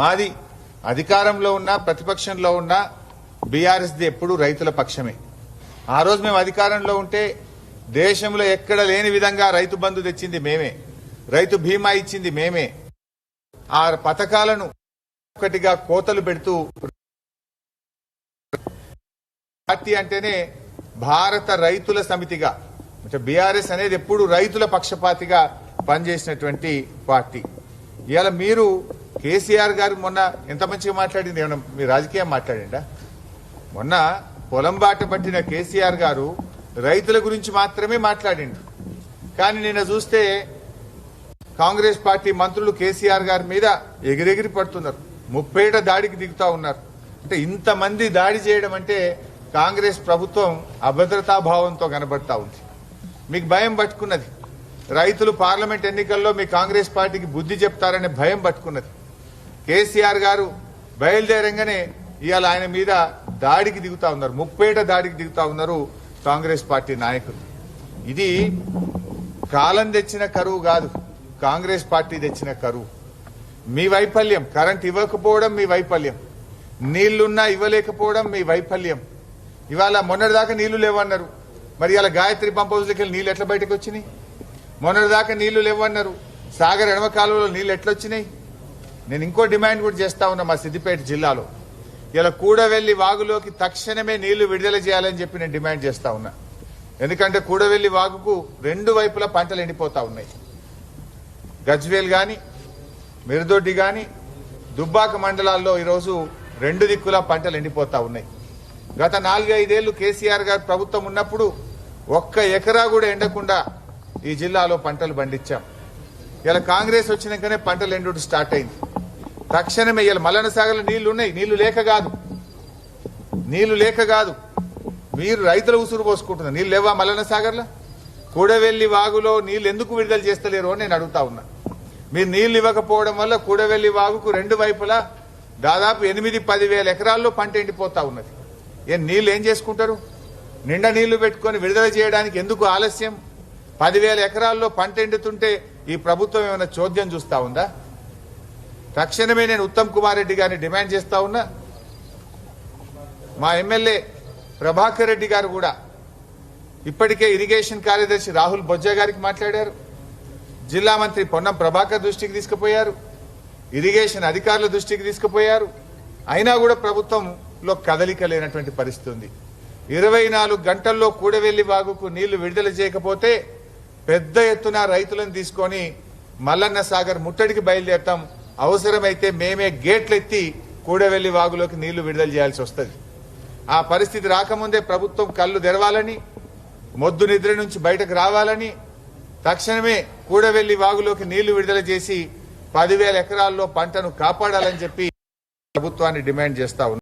మాది అధికారంలో ఉన్న ప్రతిపక్షంలో ఉన్న బీఆర్ఎస్ది ఎప్పుడు రైతుల పక్షమే. ఆ రోజు మేము అధికారంలో ఉంటే దేశంలో ఎక్కడ లేని విధంగా రైతు బంధు తెచ్చింది మేమే. రైతు బీమా ఇచ్చింది మేమే. ఆ పథకాలను ఒకటిగా కోతలు పెడుతూ పార్టీ అంటేనే భారత రైతుల సమితిగా. అంటే బీఆర్ఎస్ అనేది ఎప్పుడు రైతుల పక్షపాతిగా పనిచేసినటువంటి పార్టీ. ఇవాళ మీరు కేసీఆర్ గారు మొన్న ఎంత మంచిగా మాట్లాడింది? ఏమన్నా మీ రాజకీయం మాట్లాడిండా? మొన్న పొలం బాట పట్టిన కేసీఆర్ గారు రైతుల గురించి మాత్రమే మాట్లాడిండు. కానీ నిన్న చూస్తే కాంగ్రెస్ పార్టీ మంత్రులు కేసీఆర్ గారి మీద ఎగిరెగిరి పడుతున్నారు. ముప్పేట దాడికి దిగుతా ఉన్నారు. అంటే ఇంతమంది దాడి చేయడం అంటే కాంగ్రెస్ ప్రభుత్వం అభద్రతా భావంతో కనబడతా ఉంది. మీకు భయం పట్టుకున్నది. రైతులు పార్లమెంట్ ఎన్నికల్లో మీ కాంగ్రెస్ పార్టీకి బుద్ధి చెప్తారనే భయం పట్టుకున్నది. కేసీఆర్ గారు బయలుదేరంగానే ఇవాళ ఆయన మీద దాడికి దిగుతా ఉన్నారు. ముప్పేట దాడికి దిగుతా ఉన్నారు కాంగ్రెస్ పార్టీ నాయకులు. ఇది కాలం తెచ్చిన కరువు కాదు. కాంగ్రెస్ పార్టీ తెచ్చిన కరువు. మీ వైఫల్యం. కరెంట్ ఇవ్వకపోవడం మీ వైఫల్యం. నీళ్ళున్నా ఇవ్వలేకపోవడం మీ వైఫల్యం. ఇవాళ మొన్నటిదాకా నీళ్ళు లేవన్నారు. మరి ఇలా గాయత్రి పంప్ హౌస్లోకి వెళ్ళి నీళ్ళు ఎట్లా బయటకు వచ్చినాయి? మొన్నటిదాకా నీళ్ళు లేవన్నారు. సాగర్ ఎడమ కాలువలో నీళ్ళు ఎట్లా వచ్చినాయి నేను ఇంకో డిమాండ్ కూడా చేస్తా ఉన్నా మా సిద్దిపేట జిల్లాలో. ఇలా కూడవెల్లి వాగులోకి తక్షణమే నీళ్ళు విడుదల చేయాలని చెప్పి నేను డిమాండ్ చేస్తా ఉన్నా. ఎందుకంటే కూడవెల్లి వాగుకు రెండు వైపులా పంటలు ఎండిపోతా ఉన్నాయి. గజ్వేల్ కానీ మిరుదొడ్డి కానీ దుబ్బాక మండలాల్లో ఈరోజు రెండు దిక్కులా పంటలు ఎండిపోతా ఉన్నాయి. గత నాలుగైదేళ్ళు కేసీఆర్ గారు ప్రభుత్వం ఉన్నప్పుడు ఒక్క ఎకరా కూడా ఎండకుండా ఈ జిల్లాలో పంటలు పండించాం. ఇలా కాంగ్రెస్ వచ్చినాకనే పంటలు ఎండు స్టార్ట్ అయింది. తక్షణమే ఇవాళ మల్లన సాగర్లో నీళ్ళు ఉన్నాయి. నీళ్ళు లేక కాదు. నీళ్ళు లేక కాదు. మీరు రైతుల ఉసురు పోసుకుంటున్నారు. నీళ్ళు లేవా మల్లన సాగర్లో? కూడవెల్లి వాగులో నీళ్ళు ఎందుకు విడుదల చేస్తలేరు అని నేను అడుగుతా ఉన్నా. మీరు నీళ్ళు ఇవ్వకపోవడం వల్ల కూడవెల్లి వాగుకు రెండు వైపులా దాదాపు ఎనిమిది పదివేల ఎకరాల్లో పంట ఎండిపోతా ఉన్నది. ఏం నీళ్ళు ఏం చేసుకుంటారు? నిండా నీళ్ళు పెట్టుకొని విడుదల చేయడానికి ఎందుకు ఆలస్యం? పదివేల ఎకరాల్లో పంట ఎండుతుంటే ఈ ప్రభుత్వం ఏమైనా చోద్యం చూస్తా ఉందా? తక్షణమే నేను ఉత్తమ్ కుమార్ రెడ్డి గారిని డిమాండ్ చేస్తా ఉన్నా. మా ఎమ్మెల్యే ప్రభాకర్ రెడ్డి గారు కూడా ఇప్పటికే ఇరిగేషన్ కార్యదర్శి రాహుల్ బొజ్జా గారికి మాట్లాడారు. జిల్లా మంత్రి పొన్నం ప్రభాకర్ దృష్టికి తీసుకుపోయారు. ఇరిగేషన్ అధికారుల దృష్టికి తీసుకుపోయారు. అయినా కూడా ప్రభుత్వంలో కదలిక లేనటువంటి పరిస్థితి ఉంది. ఇరవై నాలుగు గంటల్లో కూడవెల్లి వాగుకు నీళ్ళు విడుదల చేయకపోతే పెద్ద ఎత్తున రైతులను తీసుకొని మల్లన్న సాగర్ ముట్టడికి బయలుదేరతాం అవసరమైతే మేమే గేట్లు ఎత్తి కూడవెల్లి వాగులోకి నీళ్ళు విడుదల చేయాల్సి వస్తుంది. ఆ పరిస్థితి రాకముందే ప్రభుత్వం కళ్ళు తెరవాలని మొద్దు నిద్ర నుంచి బయటకు రావాలని తక్షణమే కూడవెల్లి వాగులోకి నీళ్ళు విడుదల చేసి పదివేల ఎకరాల్లో పంటను కాపాడాలని చెప్పి ప్రభుత్వాన్ని డిమాండ్ చేస్తా ఉన్నాం